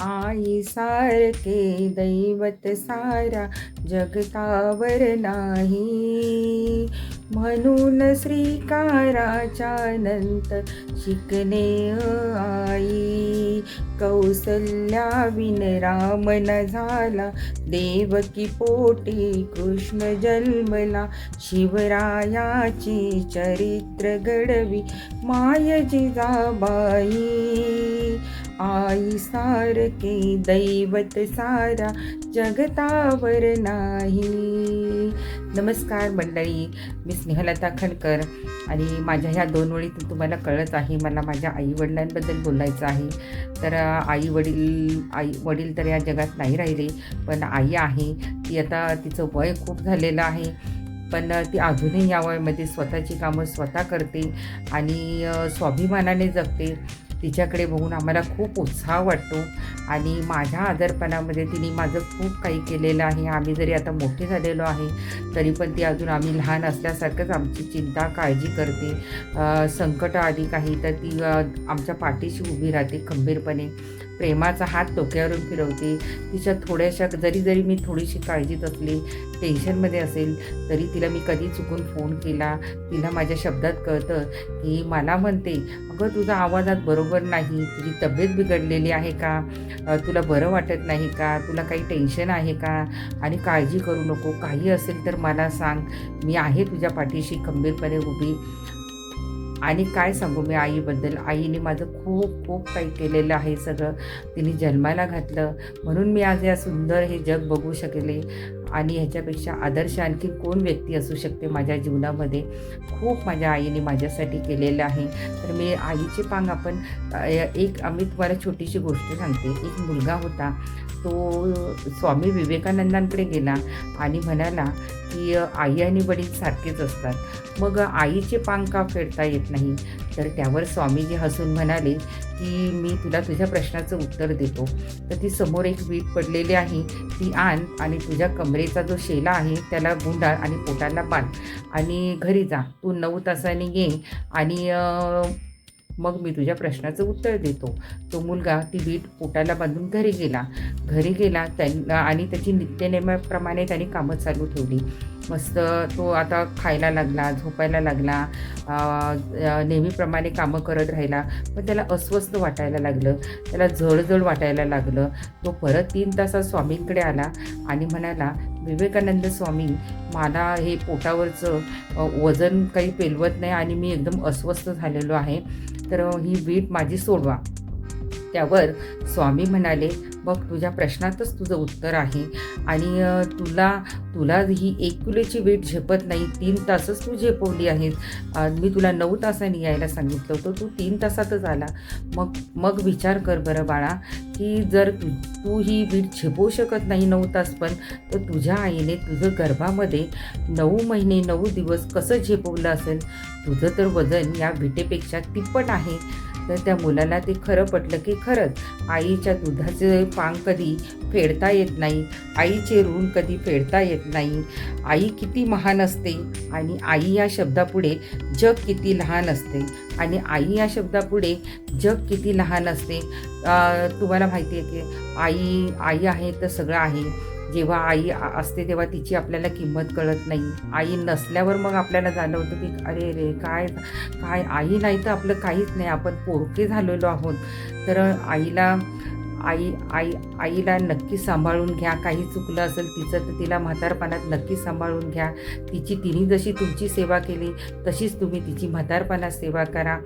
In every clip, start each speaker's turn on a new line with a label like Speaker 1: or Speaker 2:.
Speaker 1: आई सारखे दैवत सारा जगतावर नाही. म्हणून श्रीकाराच्या नंतर शिकणे आई. कौसल्या विनराम न झाला देवकी पोटी कृष्ण जन्मला. शिवरायाची चरित्र घडवी माय जिजाबाई आई सारखे दैवत सारा जगतावर नाही. नमस्कार मंडळी मी स्नेहलता खणकर आणि माझ्या ह्या दोन वळीतून तुम्हाला कळत आहे मला माझ्या आईवडिलांबद्दल बोलायचं आहे. तर आई वडील आई वडील तर या जगात नाही राहिले पण आई आहे. ती आता तिचं वय खूप झालेलं आहे. पण ती अजूनही या वयामध्ये स्वतःची कामं स्वतः करते आणि स्वाभिमानाने जगते. तिच्याकडे बघून आम्हाला खूप उत्साह वाटतो. आणि माझ्या आजारपणामध्ये तिने माझं खूप काही केलेलं आहे. आम्ही जरी आता मोठे झालेलो आहे तरी पण ती अजून आम्ही लहान असल्यासारखंच आमची चिंता काळजी करते. संकट आली काही तर ती आमच्या पाठीशी उभी राहते खंबीरपणे. प्रेमाचा हात डोक्यावरून फिरवते. तिच्या थोड्याशा जरी जरी मी थोडीशी काळजीत असली टेन्शनमध्ये असेल तरी तिला मी कधी चुकून फोन केला. तिला माझ्या शब्दात कळतं की मला म्हणते अगं तुझा आवाजात बरोबर नाही. तुझी तब्येत बिघडलेली आहे का? तुला बरं वाटत नाही का? तुला काही टेन्शन आहे का? आणि काळजी करू नको. काही असेल तर मला सांग. मी आहे तुझ्या पाठीशी खंबीरपणे उभी. आणि काय सांगू मी आईबद्दल? आईने माझं खूप खूप काही केलेलं आहे सगळं. तिने जन्माला घातलं. म्हणून मी आज या सुंदर हे जग बघू शकले. आणि ह्याच्यापेक्षा आदर्श आणखी कोण व्यक्ती असू शकते माझ्या जीवनामध्ये? खूप माझ्या आईने माझ्यासाठी केलेलं आहे. तर मी आईचे पांग आपण एक आम्ही तुम्हाला छोटीशी गोष्ट सांगते. एक मुलगा होता तो स्वामी विवेकानंदांकडे गेला आणि म्हणाला की आई आणि वडील सारखेच असतात. मग आईचे पांग का फेडता येत नाही? तर त्यावर स्वामीजी हसून म्हणाले की मी तुला तुझ्या प्रश्नाचं उत्तर देतो. तर ती समोर एक वीट पडलेली आहे. ती आण आणि तुझ्या कमरेचा जो शेला आहे त्याला गुंडाळ आणि पोटाला बांध आणि घरी जा. तू नऊ तासांनी ये आणि मग मी तुझ्या प्रश्नाचं उत्तर देतो. तो मुलगा ती वीट पोटाला बांधून घरी गेला. घरी गेला त्यां आणि त्याची नित्यनेमाप्रमाणे त्याने कामं चालू ठेवली. मस्त तो आता खायला लागला झोपायला लागला नेहमीप्रमाणे कामं करत राहिला पण त्याला अस्वस्थ वाटायला लागलं त्याला जळजळ वाटायला लागलं. तो परत तीन तासात स्वामींकडे आला आणि म्हणाला विवेकानंद स्वामी मला हे पोटावरचं वजन काही पेलवत नाही आणि मी एकदम अस्वस्थ झालेलो आहे तर ही वीट माझी सोडवा. त्यावर स्वामी म्हणाले बघ तुझ्या प्रश्नातच तुझं उत्तर आहे. आणि तुला तुला ही एक किलोची वेट झेपत नाही. तीन तासच तू झेपवली आहेस. मी तुला नऊ तासांनी यायला सांगितलं होतं. तू तीन तासातच आला. मग मग विचार कर बरं बाळा की जर तू तू ही वीट झेपवू शकत नाही नऊ तास पण तर तुझ्या आईने तुझं गर्भामध्ये नऊ महिने नऊ दिवस कसं झेपवलं असेल? तुझं तर वजन या विटेपेक्षा तिप्पट आहे. तर त्या मुलाला ते खरं पटलं की खरंच आईच्या दुधाचे पांग कधी फेडता येत नाही आईचे ऋण कधी फेडता येत नाही. आई किती महान असते आणि आई या शब्दापुढे जग किती लहान असते. आणि आई या शब्दापुढे जग किती लहान असते. तुम्हाला माहिती आहे की आई आई आहे तर सगळं आहे. जेव्हा आई असते तेव्हा तिची आपल्याला किंमत कळत नाही. आई नसल्यावर मग आपल्याला जाणवतं की अरे रे काय काय आई नाही तर आपलं काहीच नाही. आपण पोरके झालेलो आहोत. तर आईला आई आई आईला नक्की सांभाळून घ्या. काही चुकलं असेल तिचं तर तिला म्हातारपणात नक्की सांभाळून घ्या. तिची तिने जशी तुमची सेवा केली तशीच तुम्ही तिची म्हातारपणात सेवा करा.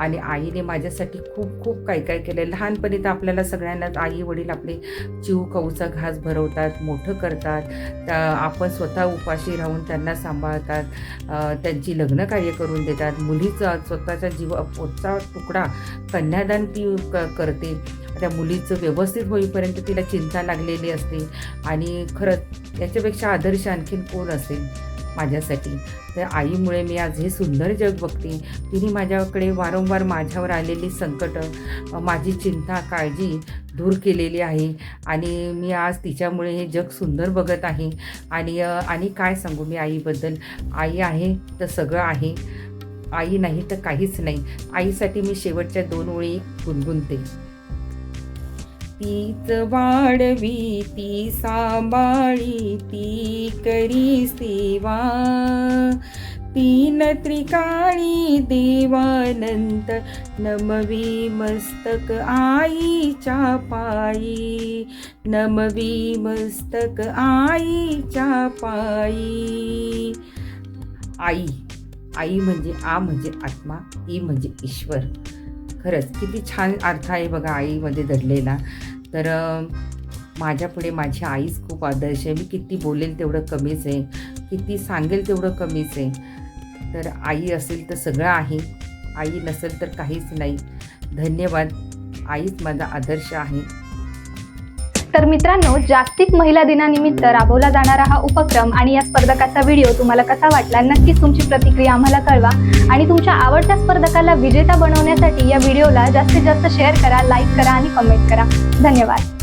Speaker 1: आणि आईने माझ्यासाठी खूप खूप काय काय केलं लहानपणी तर आपल्याला सगळ्यांनाच आई वडील आपले चिव कऊचा घास भरवतात मोठं करतात. त्या आपण स्वतः उपाशी राहून त्यांना सांभाळतात. त्यांची लग्न कार्य करून देतात. मुलीचा स्वतःचा जीव पोटचा तुकडा कन्यादान ती क करते. त्या मुलीचं व्यवस्थित होईपर्यंत तिला चिंता लागलेली असते. आणि खरंच याच्यापेक्षा आदर्श आणखीन कोण असेल माझ्यासाठी? तर आईमुळे मी आज हे सुंदर जग बघते. तिने माझ्याकडे वारंवार माझ्यावर आलेली संकटं माझी चिंता काळजी दूर केलेली आहे. आणि मी आज तिच्यामुळे हे जग सुंदर बघत आहे. आणि आणि काय सांगू मी आईबद्दल? आई आहे तर सगळं आहे. आई नाही तर काहीच नाही. आईसाठी मी शेवटच्या दोन ओळी गुणगुणते. तीच वाढवी ती सांभाळी ती करी सेवा तीन त्रिकाणी देवानंत नमवी मस्तक आईच्या पायी. नमवी मस्तक आईच्या पायी. आई आई म्हणजे आ म्हणजे आत्मा ई म्हणजे ईश्वर. खरंच किती छान अर्थ आहे बघा आईमध्ये दडलेला. तर माझ्यापुढे माझी आईच खूप आदर्श आहे. मी किती बोलेल तेवढं कमीच आहे. किती सांगेल तेवढं कमीच आहे. तर आई असेल तर सगळं आहे. आई नसेल तर काहीच नाही. धन्यवाद. आईच माझा आदर्श आहे.
Speaker 2: तर मित्रांनो जागतिक महिला दिनानिमित्त राबवला जाणारा हा उपक्रम आणि या स्पर्धकाचा व्हिडिओ तुम्हाला कसा वाटला नक्कीच तुमची प्रतिक्रिया आम्हाला कळवा. आणि तुमच्या आवडत्या स्पर्धकाला विजेता बनवण्यासाठी या व्हिडिओला जास्तीत जास्त शेअर करा लाईक करा आणि कमेंट करा. धन्यवाद.